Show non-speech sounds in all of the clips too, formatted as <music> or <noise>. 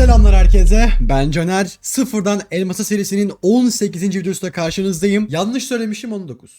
Selamlar herkese. Ben Caner. Sıfırdan Elmasa serisinin 18. videosuyla karşınızdayım. Yanlış söylemişim 19.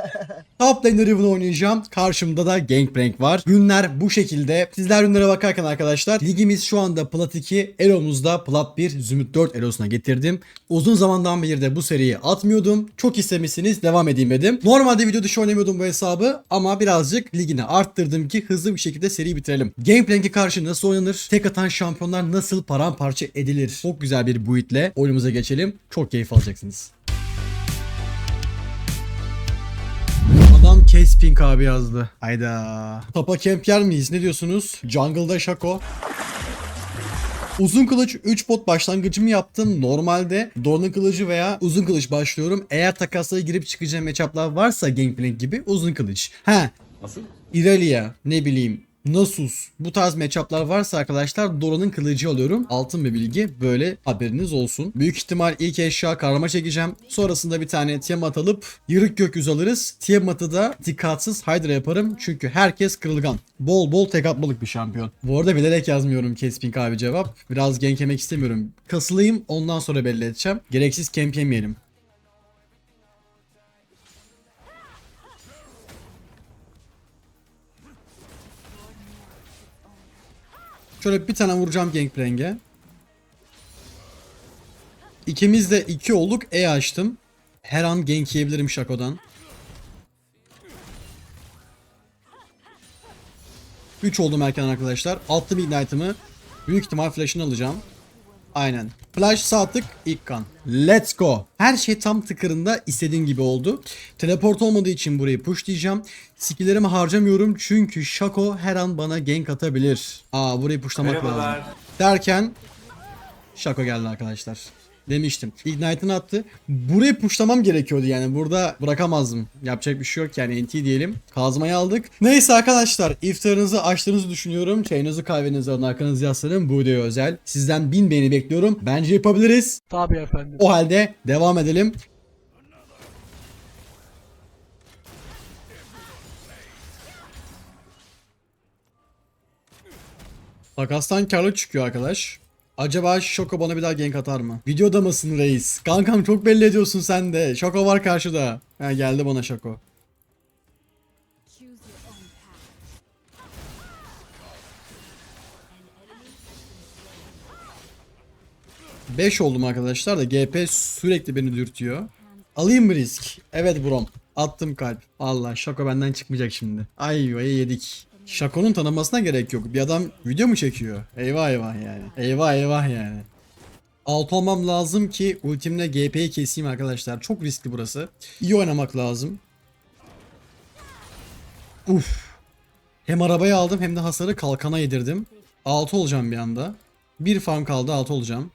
<laughs> Top Laner Riven oynayacağım. Karşımda da Gangplank var. Günler bu şekilde. Sizler günlere bakarken arkadaşlar ligimiz şu anda Plat 2, Elo'muzda Plat 1, Zümrüt 4 Elo'suna getirdim. Uzun zamandan beri de bu seriyi atmıyordum. Çok istemişsiniz devam edeyim dedim. Normalde video dışı oynamıyordum bu hesabı ama birazcık ligini arttırdım ki hızlı bir şekilde seriyi bitirelim. Gameplank'e karşı nasıl oynanır? Tek atan şampiyonlar nasıl paramparça edilir? Çok güzel bir build'le oyunumuza geçelim. Çok keyif alacaksınız. Adam Kespink abi yazdı. Hayda. Tapa camp yer miyiz? Ne diyorsunuz? Jungle'da Shaco. Uzun kılıç 3 bot başlangıcımı yaptım. Normalde Dorna kılıcı veya uzun kılıç başlıyorum. Eğer takaslara girip çıkacağım matchup'lar varsa Gangplank gibi uzun kılıç. He. Nasıl? Irelia ne bileyim Nasus bu tarz matchup'lar varsa arkadaşlar Dora'nın kılıcı alıyorum. Altın bir bilgi böyle haberiniz olsun. Büyük ihtimal ilk eşya karma çekeceğim. Sonrasında bir tane Tiamat alıp yırık gökyüzü alırız. Tiamat'ı da dikkatsiz Hydra yaparım. Çünkü herkes kırılgan. Bol bol tek atmalık bir şampiyon. Bu arada bilerek yazmıyorum Kespink abi cevap. Biraz gank yemek istemiyorum. Kasılayım ondan sonra belli edeceğim. Gereksiz camp yemeyelim. Şöyle bir tane vuracağım Gangplank'e. İkimiz de iki olduk. E açtım. Her an gank yiyebilirim Shaco'dan. 3 oldum erken arkadaşlar. Attım Ignite'ımı. Büyük ihtimal flash'ını alacağım. Aynen. Flash sağ tık ilk kan. Let's go. Her şey tam tıkırında istediğim gibi oldu. Teleport olmadığı için burayı push diyeceğim. Skill'lerimi harcamıyorum çünkü Shaco her an bana gank atabilir. Aa burayı pushlamak lazım. Derken Shaco geldi arkadaşlar. Demiştim. Ignite'ını attı. Burayı pushlamam gerekiyordu yani. Burada bırakamazdım. Yapacak bir şey yok yani NT diyelim. Kazmayı aldık. Neyse arkadaşlar iftarınızı açtığınızı düşünüyorum. Çayınızı kahvenizi alın arkanızı yaslanın. Bu videoya özel. Sizden bin beğeni bekliyorum. Bence yapabiliriz. Tabii efendim. O halde devam edelim. Takastan karlı çıkıyor arkadaş. Acaba Şoko bana bir daha gank atar mı? Videoda mısın reis? Kankam çok belli ediyorsun sen de. Şoko var karşıda. Ha geldi bana Şoko. 5 oldum arkadaşlar da GP sürekli beni dürtüyor. Alayım mı risk? Evet brom. Attım kalp. Valla Şako benden çıkmayacak şimdi. Ay yedik. Şako'nun tanımasına gerek yok. Bir adam video mu çekiyor? Eyvah eyvah yani. Eyvah eyvah yani. Alt olmam lazım ki ultimle GP'yi keseyim arkadaşlar. Çok riskli burası. İyi oynamak lazım. Uf. Hem arabayı aldım hem de hasarı kalkana yedirdim. 6 olacağım bir anda. Bir farm kaldı 6 olacağım.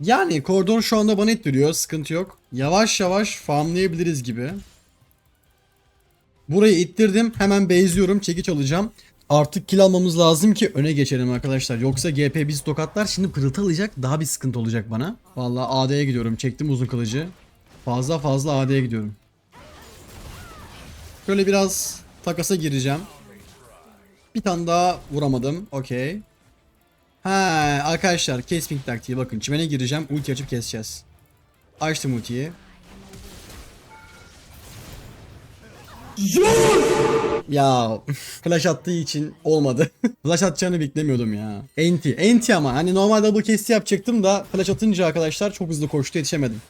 Yani koridor şu anda bana ittiriyor. Sıkıntı yok. Yavaş yavaş farmlayabiliriz gibi. Burayı ittirdim. Hemen base'liyorum. Çekiç alacağım. Artık kill almamız lazım ki öne geçelim arkadaşlar. Yoksa GP bizi tokatlar. Şimdi pırıltı alacak. Daha bir sıkıntı olacak bana. Vallahi AD'ye gidiyorum. Çektim uzun kılıcı. Fazla fazla AD'ye gidiyorum. Şöyle biraz takasa gireceğim. Bir tane daha vuramadım. Okey. Ha arkadaşlar Kesping taktiği bakın çimene gireceğim ulti açıp keseceğiz. Açtım ultiyi. Ya flash attığı için olmadı. <laughs> flash atacağını beklemiyordum ya. Enti. Enti ama hani normalde double kesti yapacaktım da flash atınca arkadaşlar çok hızlı koştu yetişemedim.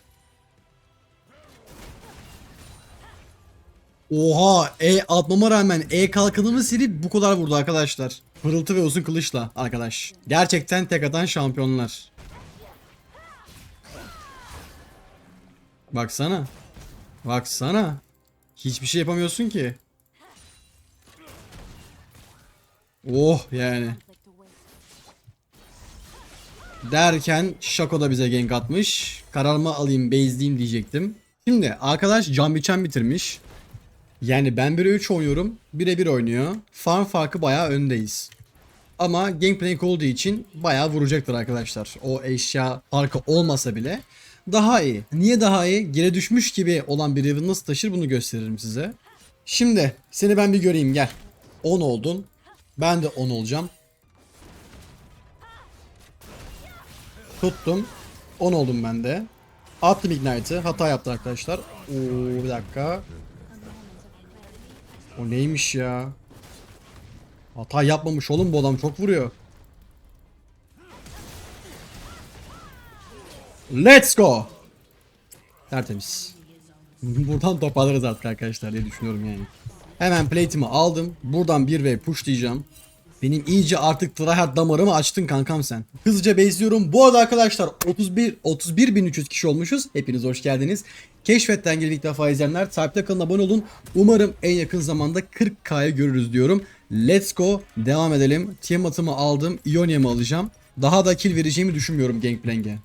Oha E atmama rağmen E kalkanımı silip bu kadar vurdu arkadaşlar. Pırıltı ve uzun kılıçla arkadaş. Gerçekten tek atan şampiyonlar. Baksana. Baksana. Hiçbir şey yapamıyorsun ki. Oh yani. Derken Shaco da bize gank atmış. Kararımı alayım base'leyeyim diyecektim. Şimdi arkadaş can biçen bitirmiş. Yani ben 1'e 3 oynuyorum. 1'e 1 oynuyor. Farm farkı bayağı öndeyiz. Ama Gangplank olduğu için bayağı vuracaktır arkadaşlar. O eşya farkı olmasa bile daha iyi. Niye daha iyi? Geri düşmüş gibi olan bir Riven nasıl taşır bunu gösteririm size. Şimdi seni ben bir göreyim gel. 10 oldun. Ben de 10 olacağım. Tuttum. 10 oldum ben de. Attım Ignite'ı. Hata yaptı arkadaşlar. Oo bir dakika. O neymiş ya? Hata yapmamış oğlum bu adam çok vuruyor. Let's go. Tertemiz. <laughs> Buradan toparlarız artık arkadaşlar diye düşünüyorum yani. Hemen plate'imi aldım. Buradan bir ve push diyeceğim. Benim iyice artık tryhard damarımı açtın kankam sen. Hızlıca bezliyorum. Bu arada arkadaşlar 31 31.300 kişi olmuşuz. Hepiniz hoş geldiniz. Keşfetten gelip ilk defa izleyenler takipte kalın abone olun. Umarım en yakın zamanda 40k'yı görürüz diyorum. Let's go. Devam edelim. Tiamat'ımı aldım. Ionia'mı alacağım. Daha da kill vereceğimi düşünmüyorum Gangplank'e.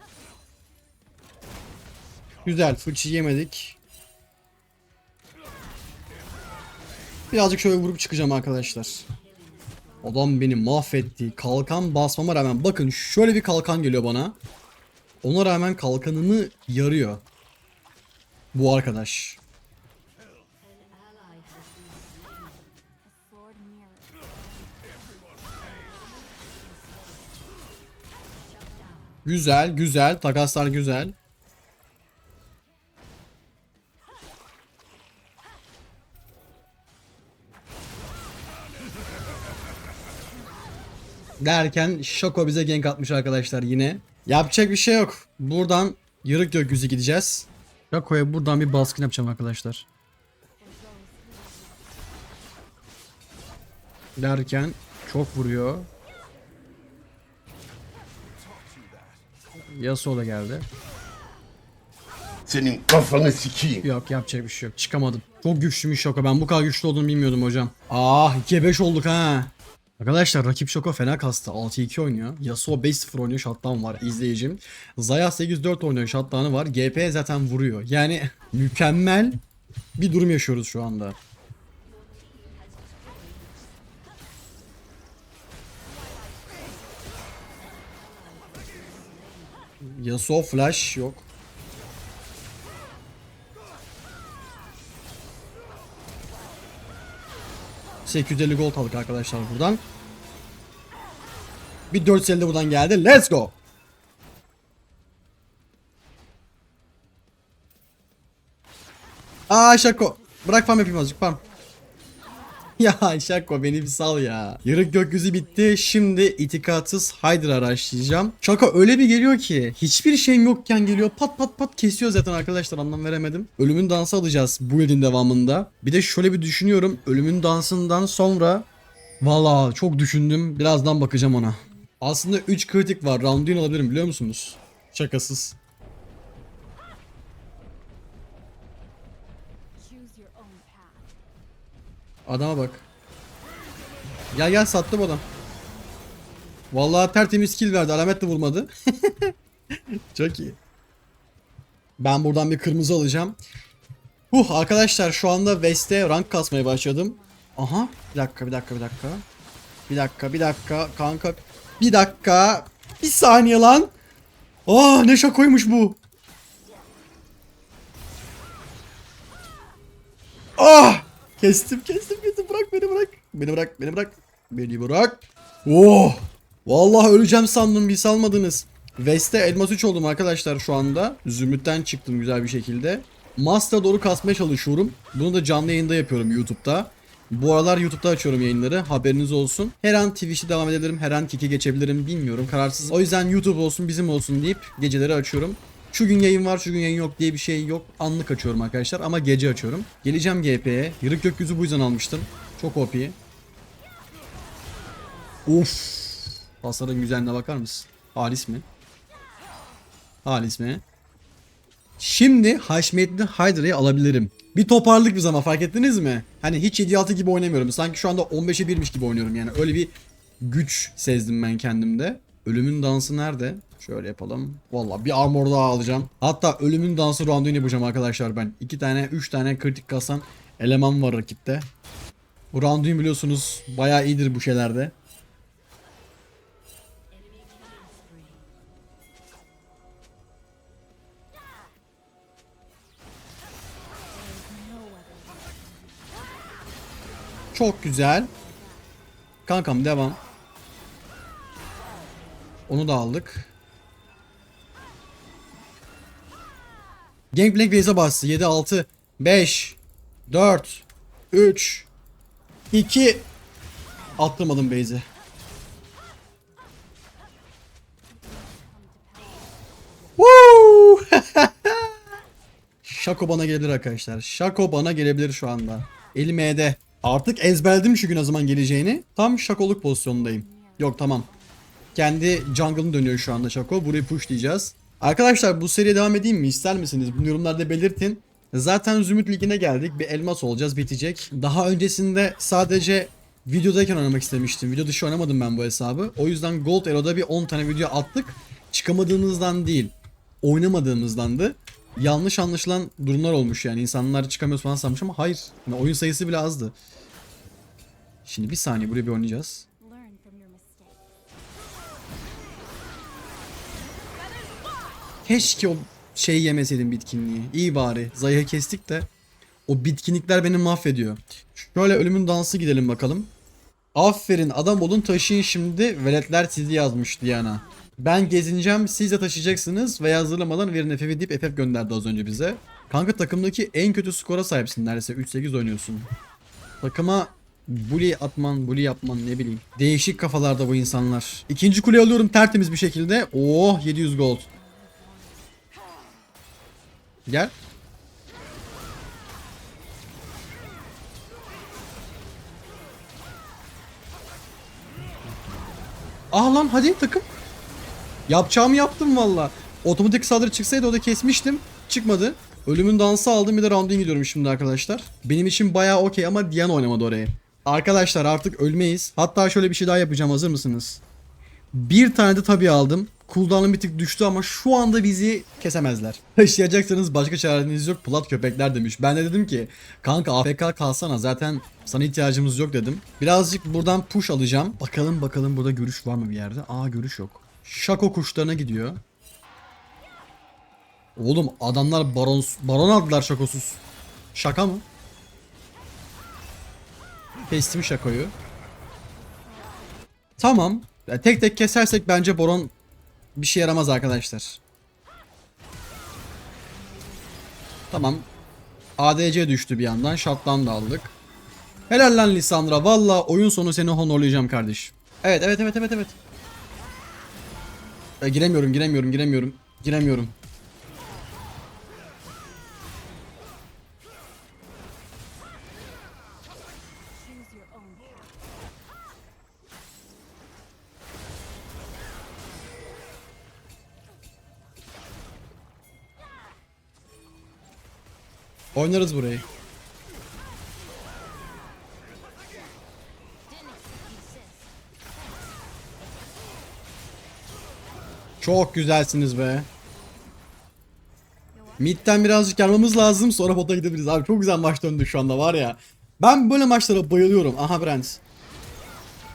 Güzel. Fıçı yemedik. Birazcık şöyle vurup çıkacağım arkadaşlar. Adam beni mahvetti. Kalkan basmama rağmen bakın şöyle bir kalkan geliyor bana. Ona rağmen kalkanını yarıyor. Bu arkadaş. Güzel güzel. Takaslar güzel. Derken Şoko bize gank atmış arkadaşlar yine. Yapacak bir şey yok. Buradan yırık gökyüzü gideceğiz. Şoko'ya buradan bir baskın yapacağım arkadaşlar. Derken çok vuruyor. Yasuo da geldi. Senin kafanı sikeyim. Yok yapacak bir şey yok. Çıkamadım. Çok güçlüymüş Şoko. Ben bu kadar güçlü olduğunu bilmiyordum hocam. Ah 2'ye 5 olduk ha. Arkadaşlar rakip Şoko fena kastı. 6-2 oynuyor. Yasuo 5-0 oynuyor. Shutdown var izleyicim. Zaya 8-4 oynuyor. Shutdown'ı var. GP zaten vuruyor. Yani <laughs> mükemmel bir durum yaşıyoruz şu anda. Yasuo flash yok. ...850 gold aldık arkadaşlar buradan. Bir 450 de buradan geldi. Let's go. Aa Şako. Bırak farm yapayım azıcık farm. Ya Şako beni bir sal ya. Yarık gökyüzü bitti. Şimdi itikatsız Hydra araştıracağım. Şako öyle bir geliyor ki hiçbir şeyim yokken geliyor. Pat pat pat kesiyor zaten arkadaşlar anlam veremedim. Ölümün dansı alacağız bu yılın devamında. Bir de şöyle bir düşünüyorum. Ölümün dansından sonra Valla çok düşündüm. Birazdan bakacağım ona. Aslında 3 kritik var. Round'un alabilirim biliyor musunuz? Şakasız. Adama bak. Gel gel sattım adam. Vallahi tertemiz kill verdi. Alamet de vurmadı. <laughs> Çok iyi. Ben buradan bir kırmızı alacağım. Huh arkadaşlar şu anda West'e rank kasmaya başladım. Aha bir dakika bir dakika bir dakika. Bir dakika bir dakika kanka. Bir dakika. Bir saniye lan. Aa ne şakoymuş bu. Ah! Kestim kestim kestim bırak beni bırak. Beni bırak beni bırak. Beni bırak. Oh! Vallahi öleceğim sandım bir salmadınız. Veste elmas 3 oldum arkadaşlar şu anda. Zümrüt'ten çıktım güzel bir şekilde. Master'a doğru kasmaya çalışıyorum. Bunu da canlı yayında yapıyorum YouTube'da. Bu aralar YouTube'da açıyorum yayınları. Haberiniz olsun. Her an Twitch'te devam edebilirim. Her an Kik'e geçebilirim. Bilmiyorum. Kararsız. O yüzden YouTube olsun bizim olsun deyip geceleri açıyorum. Şu gün yayın var, şu gün yayın yok diye bir şey yok. Anlık açıyorum arkadaşlar ama gece açıyorum. Geleceğim GP'ye. Yırık gökyüzü bu yüzden almıştım. Çok OP. Uf. Hasarın güzelliğine bakar mısın? Halis mi? Halis mi? Şimdi Haşmetli Hydra'yı alabilirim. Bir toparlık bir zaman fark ettiniz mi? Hani hiç 7-6 gibi oynamıyorum. Sanki şu anda 15'e 1'miş gibi oynuyorum yani. Öyle bir güç sezdim ben kendimde. Ölümün dansı nerede? Şöyle yapalım. Valla bir armor daha alacağım. Hatta ölümün dansı round'unu yapacağım arkadaşlar ben. 2 tane 3 tane kritik kasan eleman var rakipte. Bu round'unu biliyorsunuz bayağı iyidir bu şeylerde. Çok güzel. Kankam devam. Onu da aldık. Gangplank base'e bastı. 7, 6, 5, 4, 3, 2. Attırmadım base'e. Şako <laughs> bana gelebilir arkadaşlar. Şako bana gelebilir şu anda. Elim E'de. Artık ezberledim şu gün o zaman geleceğini. Tam şakoluk pozisyondayım. Yok tamam. Kendi jungle'ını dönüyor şu anda Şako. Burayı pushlayacağız. Arkadaşlar bu seriye devam edeyim mi? İster misiniz? Bunu yorumlarda belirtin. Zaten Zümrüt Ligi'ne geldik. Bir elmas olacağız. Bitecek. Daha öncesinde sadece videodayken oynamak istemiştim. Video dışı oynamadım ben bu hesabı. O yüzden Gold Elo'da bir 10 tane video attık. Çıkamadığımızdan değil. Oynamadığımızdandı. Yanlış anlaşılan durumlar olmuş yani. İnsanlar çıkamıyor falan sanmış ama hayır. Yani oyun sayısı bile azdı. Şimdi bir saniye buraya bir oynayacağız. Keşke o şeyi yemeseydim bitkinliği. İyi bari. Zayıfı kestik de. O bitkinlikler beni mahvediyor. Şöyle ölümün dansı gidelim bakalım. Aferin adam olun taşıyın şimdi. Veletler sizi yazmış Diana. Ben gezineceğim siz de taşıyacaksınız ve hazırlamadan verin FF deyip FF gönderdi az önce bize. Kanka takımdaki en kötü skora sahipsin neredeyse 3-8 oynuyorsun. Takıma bully atman, bully yapman ne bileyim. Değişik kafalarda bu insanlar. İkinci kuleyi alıyorum tertemiz bir şekilde. Oh 700 gold. Gel. Ah lan hadi takım. Yapacağımı yaptım valla. Otomatik saldırı çıksaydı o da kesmiştim. Çıkmadı. Ölümün dansı aldım bir de round'in gidiyorum şimdi arkadaşlar. Benim için bayağı okey ama Diana oynamadı oraya. Arkadaşlar artık ölmeyiz. Hatta şöyle bir şey daha yapacağım hazır mısınız? Bir tane de tabi aldım. Cooldown'um bir tık düştü ama şu anda bizi kesemezler. <laughs> Taşıyacaksanız başka çareniz yok plat köpekler demiş. Ben de dedim ki kanka AFK kalsana zaten sana ihtiyacımız yok dedim. Birazcık buradan push alacağım. Bakalım bakalım burada görüş var mı bir yerde? Aa görüş yok. Şako kuşlarına gidiyor. Oğlum adamlar baron baron aldılar şakosuz. Şaka mı? Kestim şakoyu. Tamam. Ya tek tek kesersek bence Boron bir şey yaramaz arkadaşlar. Tamam. ADC düştü bir yandan. Shotdown da aldık. Helal lan Lisandra. Valla oyun sonu seni honorlayacağım kardeş. Evet evet evet evet evet. E, giremiyorum giremiyorum giremiyorum. Giremiyorum. Oynarız burayı. Çok güzelsiniz be. Mid'den birazcık gelmemiz lazım sonra bota gidebiliriz. Abi çok güzel maç döndü şu anda var ya. Ben böyle maçlara bayılıyorum. Aha Brent.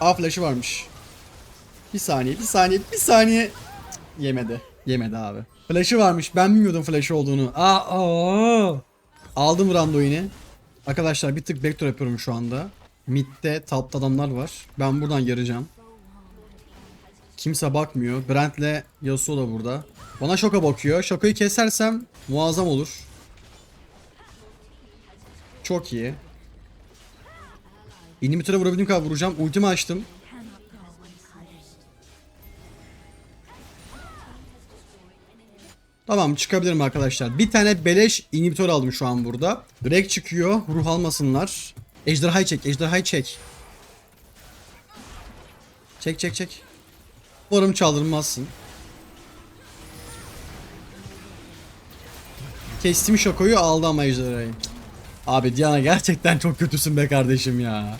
A flash'ı varmış. Bir saniye, bir saniye, bir saniye. Yemedi. Yemedi abi. Flash'ı varmış. Ben bilmiyordum flash'ı olduğunu. Aa, aa. Aldım rando yine. Arkadaşlar bir tık backdoor yapıyorum şu anda. Mid'de tapta adamlar var. Ben buradan yarayacağım. Kimse bakmıyor. Brent'le Yasuo da burada. Bana şoka bakıyor. Şokoyu kesersem muazzam olur. Çok iyi. İnhibitöre vurabildiğim kadar vuracağım. Ultimi açtım. Tamam çıkabilirim arkadaşlar. Bir tane beleş inhibitör aldım şu an burada. Direkt çıkıyor. Ruh almasınlar. Ejderhayı çek. Ejderhayı çek. Çek çek çek. Umarım çaldırmazsın. Kestim şokoyu aldı ama ejderhayı. Abi Diana gerçekten çok kötüsün be kardeşim ya.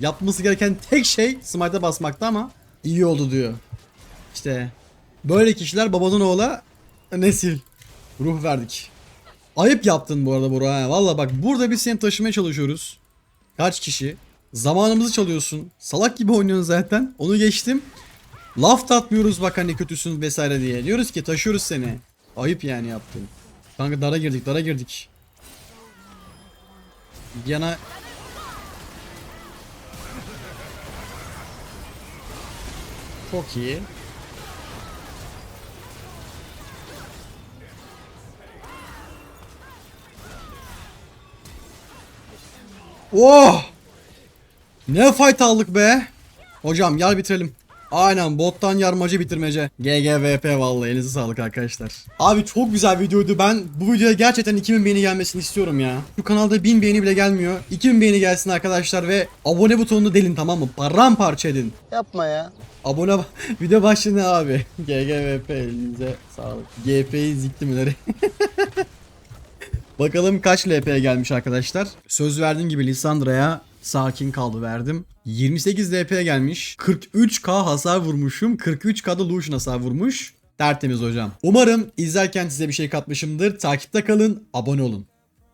Yapması gereken tek şey smite'a basmakta ama iyi oldu diyor. İşte böyle kişiler babanın oğla nesil. Ruh verdik. Ayıp yaptın bu arada Bora. Valla bak burada biz seni taşımaya çalışıyoruz. Kaç kişi? Zamanımızı çalıyorsun. Salak gibi oynuyorsun zaten. Onu geçtim. Laf da atmıyoruz bak hani kötüsün vesaire diye. Diyoruz ki taşıyoruz seni. Ayıp yani yaptın. Kanka dara girdik dara girdik. Yana Çok iyi. Oh! Ne fight aldık be? Hocam gel bitirelim. Aynen bottan yarmacı bitirmece. GGVP vallahi elinize sağlık arkadaşlar. Abi çok güzel videoydu. Ben bu videoya gerçekten 2000 beğeni gelmesini istiyorum ya. Şu kanalda 1000 beğeni bile gelmiyor. 2000 beğeni gelsin arkadaşlar ve abone butonunu delin tamam mı? Paramparça edin. Yapma ya. Abone <laughs> video başlığı ne abi? GGVP elinize sağlık. GP'yi ziktimleri. <laughs> Bakalım kaç LP'ye gelmiş arkadaşlar. Söz verdiğim gibi Lissandra'ya sakin kaldı verdim. 28 LP'ye gelmiş. 43k hasar vurmuşum. 43k'da Lucian hasar vurmuş. Tertemiz hocam. Umarım izlerken size bir şey katmışımdır. Takipte kalın, abone olun.